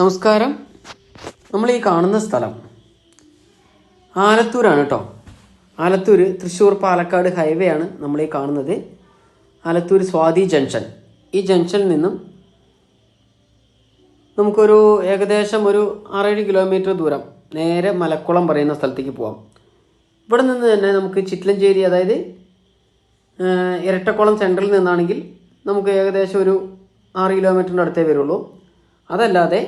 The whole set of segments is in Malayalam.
നമസ്കാരം. നമ്മൾ ഈ കാണുന്ന സ്ഥലം ആലത്തൂരാണ് കേട്ടോ ആലത്തൂർ തൃശ്ശൂർ പാലക്കാട് ഹൈവേ ആണ് നമ്മൾ ഈ കാണുന്നത്. ആലത്തൂർ സ്വാതി ജംഗ്ഷൻ. ഈ ജംഗ്ഷനിൽ നിന്നും നമുക്കൊരു ഏകദേശം ഒരു ആറേഴ് കിലോമീറ്റർ ദൂരം നേരെ മലക്കുളം പറയുന്ന സ്ഥലത്തേക്ക് പോവാം. ഇവിടെ നിന്ന് തന്നെ നമുക്ക് ചിറ്റലഞ്ചേരി അതായത് ഇരട്ടക്കുളം സെന്ററിൽ നിന്നാണെങ്കിൽ നമുക്ക് ഏകദേശം ഒരു ആറ് കിലോമീറ്ററിന്റെ അടുത്തേ വരുള്ളൂ. അതല്ലാതെ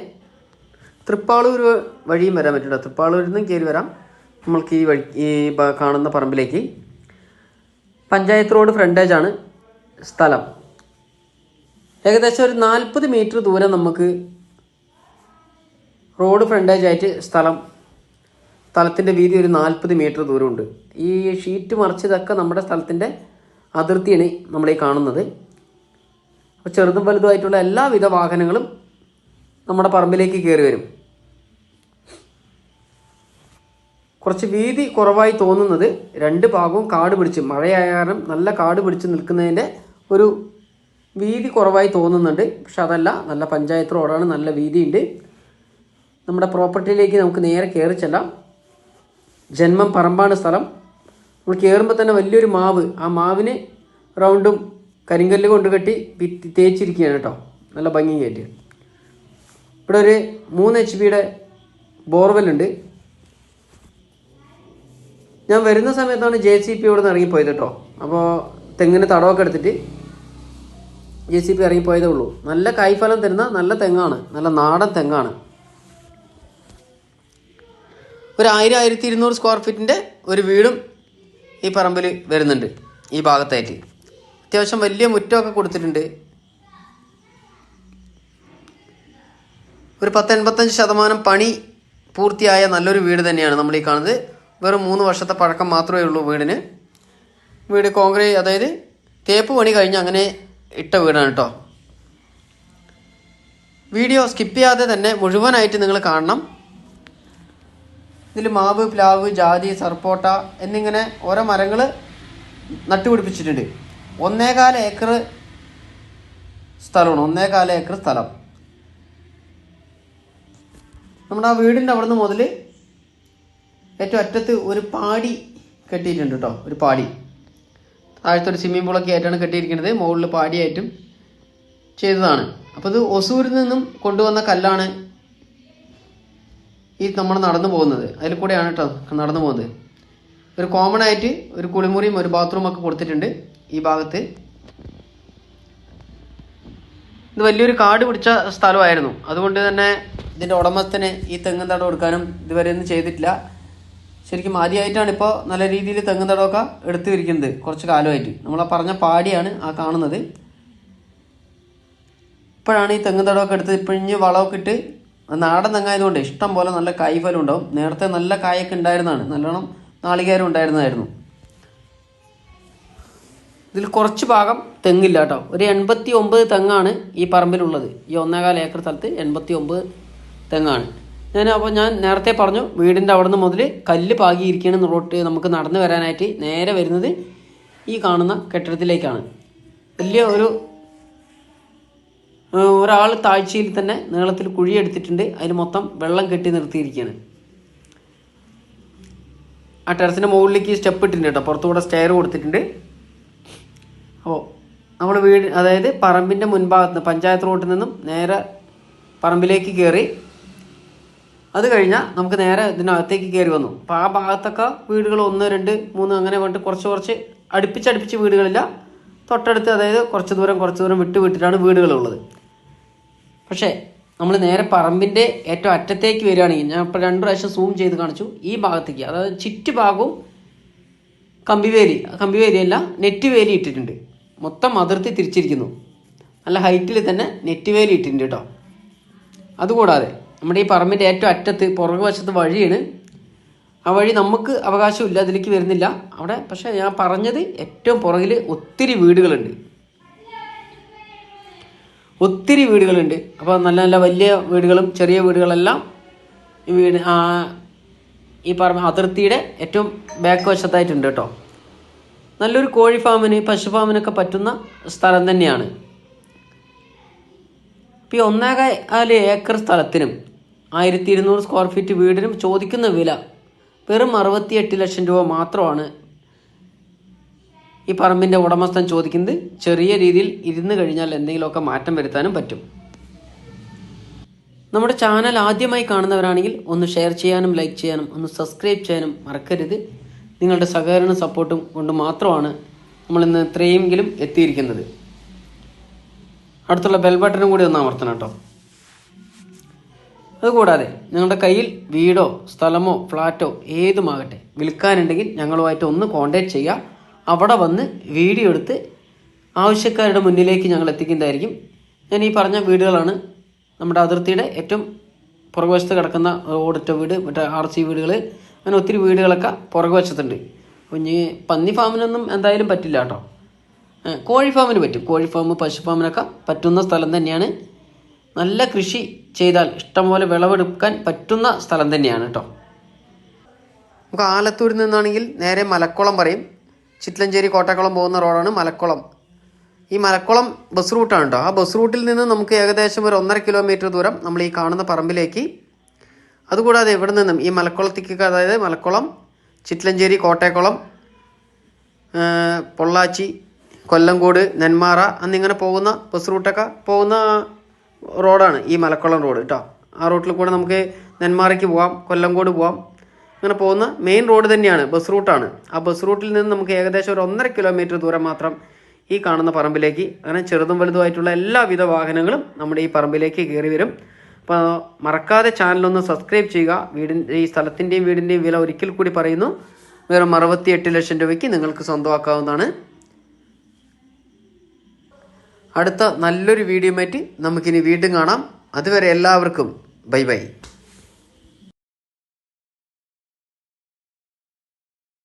തൃപ്പാളൂർ വഴിയും വരാൻ പറ്റില്ല തൃപ്പാളൂരിൽ നിന്നും കയറി വരാം. നമ്മൾക്ക് ഈ വഴി ഈ കാണുന്ന പറമ്പിലേക്ക്. പഞ്ചായത്ത് റോഡ് ഫ്രണ്ടേജ് ആണ് സ്ഥലം. ഏകദേശം ഒരു നാൽപ്പത് മീറ്റർ ദൂരം നമുക്ക് റോഡ് ഫ്രണ്ടേജ് ആയിട്ട് സ്ഥലം സ്ഥലത്തിന്റെ വീതി ഒരു നാൽപ്പത് മീറ്റർ ദൂരമുണ്ട്. ഈ ഷീറ്റ് മറിച്ചതൊക്കെ നമ്മുടെ സ്ഥലത്തിന്റെ അതിർത്തിയാണ് നമ്മളീ കാണുന്നത്. അപ്പോൾ ചെറുതും വലുതുമായിട്ടുള്ള എല്ലാവിധ വാഹനങ്ങളും നമ്മുടെ പറമ്പിലേക്ക് കയറി വരും. കുറച്ച് വീതി കുറവായി തോന്നുന്നത് രണ്ട് ഭാഗവും കാട് പിടിച്ച് മഴയായ കാരണം നല്ല കാട് പിടിച്ച് നിൽക്കുന്നതിന്റെ ഒരു വീതി കുറവായി തോന്നുന്നുണ്ട്. പക്ഷെ അതല്ല നല്ല പഞ്ചായത്ത് റോഡാണ് നല്ല വീതിയുണ്ട്. നമ്മുടെ പ്രോപ്പർട്ടിയിലേക്ക് നമുക്ക് നേരെ കയറി ചെല്ലാം. ജന്മം പറമ്പാണ് സ്ഥലം. നമ്മൾ കയറുമ്പോൾ തന്നെ വലിയൊരു മാവ്. ആ മാവിന് റൗണ്ടും കരിങ്കല്ല് കൊണ്ട് കെട്ടി തേച്ചിരിക്കുകയാണ് കേട്ടോ. നല്ല ഭംഗി ഭംഗിയായിട്ട്. ഇവിടെ ഒരു മൂന്ന് എച്ച് പിയുടെ ബോർവെല്ലുണ്ട് ഞാൻ വരുന്ന സമയത്താണ് ജെ സി പി ഇവിടെ നിന്ന് ഇറങ്ങിപ്പോയത് കേട്ടോ. അപ്പോൾ തെങ്ങിന് തടവൊക്കെ എടുത്തിട്ട് ജെ സി പി ഇറങ്ങിപ്പോയതേ ഉള്ളൂ. നല്ല കൈഫലം തരുന്ന നല്ല തെങ്ങാണ്. നല്ല നാടൻ തെങ്ങാണ്. ഒരു ആയിരം ആയിരത്തി ഇരുന്നൂറ് സ്ക്വയർ ഫീറ്റിന്റെ ഒരു വീടും ഈ പറമ്പിൽ വരുന്നുണ്ട് ഈ ഭാഗത്തായിട്ട്. അത്യാവശ്യം വലിയ മുറ്റമൊക്കെ കൊടുത്തിട്ടുണ്ട്. ഒരു പത്ത് എൺപത്തഞ്ച് ശതമാനം പണി പൂർത്തിയായ നല്ലൊരു വീട് തന്നെയാണ് നമ്മൾ ഈ കാണുന്നത്. വെറും മൂന്ന് വർഷത്തെ പഴക്കം മാത്രമേ ഉള്ളൂ വീടിന്. വീട് കോൺക്രീറ്റ് അതായത് തേപ്പ് പണി കഴിഞ്ഞ് അങ്ങനെ ഇട്ട വീടാണ് കേട്ടോ. വീഡിയോ സ്കിപ്പ് ചെയ്യാതെ തന്നെ മുഴുവനായിട്ട് നിങ്ങൾ കാണണം. ഇതിൽ മാവ് പ്ലാവ് ജാതി സർപ്പോട്ട എന്നിങ്ങനെ ഓരോ മരങ്ങൾ നട്ടുപിടിപ്പിച്ചിട്ടുണ്ട്. ഒന്നേകാല ഏക്കർ സ്ഥലമാണ് ഒന്നേകാല ഏക്കർ സ്ഥലം. നമ്മുടെ ആ വീടിന്റെ അവിടുന്ന് മുതൽ ഏറ്റവും അറ്റത്ത് ഒരു പാടി കെട്ടിയിട്ടുണ്ട് കേട്ടോ ഒരു പാടി. താഴത്തെ ഒരു സ്വിമ്മിംഗ് പൂളൊക്കെ ആയിട്ടാണ് കെട്ടിയിരിക്കുന്നത്. മുകളിൽ പാടിയായിട്ടും ചെയ്തതാണ്. അപ്പോൾ ഇത് ഒസൂരിൽ നിന്നും കൊണ്ടുവന്ന കല്ലാണ് ഈ നമ്മൾ നടന്നു പോകുന്നത്. അതിൽ കൂടെയാണ് കേട്ടോ നടന്നു പോകുന്നത്. ഒരു കോമൺ ആയിട്ട് ഒരു കുളിമുറിയും ഒരു ബാത്റൂം ഒക്കെ കൊടുത്തിട്ടുണ്ട് ഈ ഭാഗത്ത്. ഇത് വലിയൊരു കാട് പിടിച്ച സ്ഥലമായിരുന്നു. അതുകൊണ്ട് തന്നെ ഇതിന്റെ ഉടമസ്ഥന് ഈ തെങ്ങും തടം എടുക്കാനും ഇതുവരെ ഒന്നും ചെയ്തിട്ടില്ല. ശരിക്കും ആദ്യമായിട്ടാണ് ഇപ്പോൾ നല്ല രീതിയിൽ തെങ്ങും തടമൊക്കെ എടുത്തു വിരിക്കുന്നത് കുറച്ച് കാലമായിട്ട്. നമ്മൾ ആ പറഞ്ഞ പാടിയാണ് ആ കാണുന്നത്. ഇപ്പോഴാണ് ഈ തെങ്ങും തടമൊക്കെ എടുത്ത് പിഴിഞ്ഞ് വളമൊക്കെ ഇട്ട് നാടൻ തെങ്ങായതുകൊണ്ട് ഇഷ്ടം പോലെ നല്ല കായ്ഫലം ഉണ്ടാവും. നേരത്തെ നല്ല കായൊക്കെ ഉണ്ടായിരുന്നതാണ്. നല്ലോണം നാളികേരം ഉണ്ടായിരുന്നതായിരുന്നു. ഇതിൽ കുറച്ച് ഭാഗം തെങ്ങില്ല കേട്ടോ. ഒരു എൺപത്തി ഒമ്പത് തെങ്ങാണ് ഈ പറമ്പിലുള്ളത്. ഈ ഒന്നേകാൽ ഏക്കർ സ്ഥലത്ത് എൺപത്തി ഒമ്പത് തെങ്ങാണ്. ഞാൻ അപ്പോൾ ഞാൻ നേരത്തെ പറഞ്ഞു വീടിന്റെ അവിടെ നിന്ന് മുതൽ കല്ല് പാകിയിരിക്കുകയാണ് റോട്ട് നമുക്ക് നടന്നു വരാനായിട്ട് നേരെ വരുന്നത് ഈ കാണുന്ന കെട്ടിടത്തിലേക്കാണ്. വലിയ ഒരു ഒരാൾ താഴ്ചയിൽ തന്നെ നീളത്തിൽ കുഴിയെടുത്തിട്ടുണ്ട് അതിൽ മൊത്തം വെള്ളം കെട്ടി നിർത്തിയിരിക്കുകയാണ്. ആ ടെറസിന്റെ മുകളിലേക്ക് സ്റ്റെപ്പ് ഇട്ടിട്ടുണ്ട് കേട്ടോ. പുറത്തുകൂടെ സ്റ്റെയർ കൊടുത്തിട്ടുണ്ട്. അപ്പോൾ നമ്മൾ വീട് അതായത് പറമ്പിന്റെ മുൻഭാഗത്ത് പഞ്ചായത്ത് റോട്ടിൽ നിന്നും നേരെ പറമ്പിലേക്ക് കയറി അത് കഴിഞ്ഞാൽ നമുക്ക് നേരെ ഇതിനകത്തേക്ക് കയറി വന്നു. അപ്പോൾ ആ ഭാഗത്തൊക്കെ വീടുകൾ ഒന്ന് രണ്ട് മൂന്ന് അങ്ങനെ പറഞ്ഞിട്ട് കുറച്ച് കുറച്ച് അടുപ്പിച്ചടുപ്പിച്ച് വീടുകളില്ല. തൊട്ടടുത്ത് അതായത് കുറച്ച് ദൂരം കുറച്ച് ദൂരം വിട്ട് വിട്ടിട്ടാണ് വീടുകളുള്ളത് പക്ഷേ നമ്മൾ നേരെ പറമ്പിന്റെ ഏറ്റവും അറ്റത്തേക്ക് വരികയാണെങ്കിൽ ഞാൻ ഇപ്പോൾ രണ്ട് പ്രാവശ്യം സൂം ചെയ്ത് കാണിച്ചു. ഈ ഭാഗത്തേക്ക് അതായത് ചുറ്റുഭാഗവും കമ്പിവേലി കമ്പിവേലിയല്ല നെറ്റ് വേലി ഇട്ടിട്ടുണ്ട്. മൊത്തം അതിർത്തി തിരിച്ചിരിക്കുന്നു. നല്ല ഹൈറ്റിൽ തന്നെ നെറ്റ് വേലി ഇട്ടിട്ടുണ്ട് കേട്ടോ. അതുകൂടാതെ നമ്മുടെ ഈ പറമ്പിന്റെ ഏറ്റവും അറ്റത്ത് പുറകു വശത്ത് വഴിയാണ്. ആ വഴി നമുക്ക് അവകാശമില്ല അതിലേക്ക് വരുന്നില്ല. അവിടെ പക്ഷേ ഞാൻ പറഞ്ഞത് ഏറ്റവും പുറകിൽ ഒത്തിരി വീടുകളുണ്ട്. ഒത്തിരി വീടുകളുണ്ട്. അപ്പോൾ നല്ല നല്ല വലിയ വീടുകളും ചെറിയ വീടുകളെല്ലാം ഈ വീട് ആ, ഈ പറമ്പ് അതിർത്തിയുടെ ഏറ്റവും ബാക്ക് വശത്തായിട്ടുണ്ട് കേട്ടോ. നല്ലൊരു കോഴി ഫാമിന് പശു ഫാമിനൊക്കെ പറ്റുന്ന സ്ഥലം തന്നെയാണ്. ഇപ്പോൾ ഒന്നേകാൽ ഏക്കർ സ്ഥലത്തിനും ആയിരത്തി ഇരുന്നൂറ് സ്ക്വയർ ഫീറ്റ് വീടിനും ചോദിക്കുന്ന വില വെറും അറുപത്തിയെട്ട് ലക്ഷം രൂപ മാത്രമാണ്. ഈ പറമ്പിന്റെ ഉടമസ്ഥൻ ചോദിക്കുന്നത് ചെറിയ രീതിയിൽ ഇരുന്ന് കഴിഞ്ഞാൽ എന്തെങ്കിലുമൊക്കെ മാറ്റം വരുത്താനും പറ്റും. നമ്മുടെ ചാനൽ ആദ്യമായി കാണുന്നവരാണെങ്കിൽ ഒന്ന് ഷെയർ ചെയ്യാനും ലൈക്ക് ചെയ്യാനും ഒന്ന് സബ്സ്ക്രൈബ് ചെയ്യാനും മറക്കരുത്. നിങ്ങളുടെ സഹകരണ സപ്പോർട്ടും കൊണ്ട് മാത്രമാണ് നമ്മൾ ഇന്ന് ഇത്രയെങ്കിലും എത്തിയിരിക്കുന്നത്. അടുത്തുള്ള ബെൽ ബട്ടണും കൂടി ഒന്ന് അമർത്തണം കേട്ടോ. അതുകൂടാതെ നിങ്ങളുടെ കയ്യിൽ വീടോ സ്ഥലമോ ഫ്ലാറ്റോ ഏതുമാകട്ടെ വിൽക്കാനുണ്ടെങ്കിൽ ഞങ്ങളുമായിട്ട് ഒന്ന് കോൺടാക്ട് ചെയ്യുക. അവിടെ വന്ന് വീഡിയോ എടുത്ത് ആവശ്യക്കാരുടെ മുന്നിലേക്ക് ഞങ്ങൾ എത്തിക്കുന്നതായിരിക്കും. ഞാൻ ഈ പറഞ്ഞ വീടുകളാണ് നമ്മുടെ അതിർത്തിയുടെ ഏറ്റവും പുറകുവശത്ത് കിടക്കുന്ന ഓടിട്ട വീട് മറ്റേ ആർ സി വീടുകൾ അങ്ങനെ ഒത്തിരി വീടുകളൊക്കെ പുറകുവശത്തുണ്ട്. കുഞ്ഞ് പന്നി ഫാമിനൊന്നും എന്തായാലും പറ്റില്ല കേട്ടോ. കോഴി ഫാമിന് പറ്റും. കോഴി ഫാം പശു ഫാമിനൊക്കെ പറ്റുന്ന സ്ഥലം തന്നെയാണ്. നല്ല കൃഷി ചെയ്താൽ ഇഷ്ടംപോലെ വിളവെടുക്കാൻ പറ്റുന്ന സ്ഥലം തന്നെയാണ് കേട്ടോ നമുക്ക് ആലത്തൂരിൽ നിന്നാണെങ്കിൽ നേരെ മലക്കുളം പറയും. ചിറ്റലഞ്ചേരി കോട്ടക്കുളം പോകുന്ന റോഡാണ് മലക്കുളം. ഈ മലക്കുളം ബസ് റൂട്ടാണ് കേട്ടോ ആ ബസ് റൂട്ടിൽ നിന്ന് നമുക്ക് ഏകദേശം ഒരു ഒന്നര കിലോമീറ്റർ ദൂരം നമ്മൾ ഈ കാണുന്ന പറമ്പിലേക്ക്. അതുകൂടാതെ ഇവിടെ നിന്നും ഈ മലക്കുളത്തേക്ക് അതായത് മലക്കുളം ചിറ്റലഞ്ചേരി കോട്ടയക്കുളം പൊള്ളാച്ചി കൊല്ലങ്കോട് നെന്മാറ എന്നിങ്ങനെ പോകുന്ന ബസ് റൂട്ടൊക്കെ പോകുന്ന റോഡാണ് ഈ മലക്കുളം റോഡ് കേട്ടോ ആ റൂട്ടിൽ കൂടെ നമുക്ക് നെന്മാറയ്ക്ക് പോവാം കൊല്ലംകോട് പോവാം. അങ്ങനെ പോകുന്ന മെയിൻ റോഡ് തന്നെയാണ് ബസ് റൂട്ടാണ്. ആ ബസ് റൂട്ടിൽ നിന്ന് നമുക്ക് ഏകദേശം ഒരു ഒന്നര കിലോമീറ്റർ ദൂരം മാത്രം ഈ കാണുന്ന പറമ്പിലേക്ക് അങ്ങനെ ചെറുതും വലുതുമായിട്ടുള്ള എല്ലാവിധ വാഹനങ്ങളും നമ്മുടെ ഈ പറമ്പിലേക്ക് കയറി വരും. അപ്പോൾ മറക്കാതെ ചാനലൊന്ന് സബ്സ്ക്രൈബ് ചെയ്യുക. വീടിന്റെ ഈ സ്ഥലത്തിന്റെയും വീടിന്റെയും വില ഒരിക്കൽ കൂടി പറയുന്നു. വെറും അറുപത്തിയെട്ട് ലക്ഷം രൂപയ്ക്ക് നിങ്ങൾക്ക് സ്വന്തമാക്കാവുന്നതാണ്. അടുത്ത നല്ലൊരു വീഡിയോ മാറ്റി നമുക്കിനി വീണ്ടും കാണാം. അതുവരെ എല്ലാവർക്കും ബൈ ബൈ.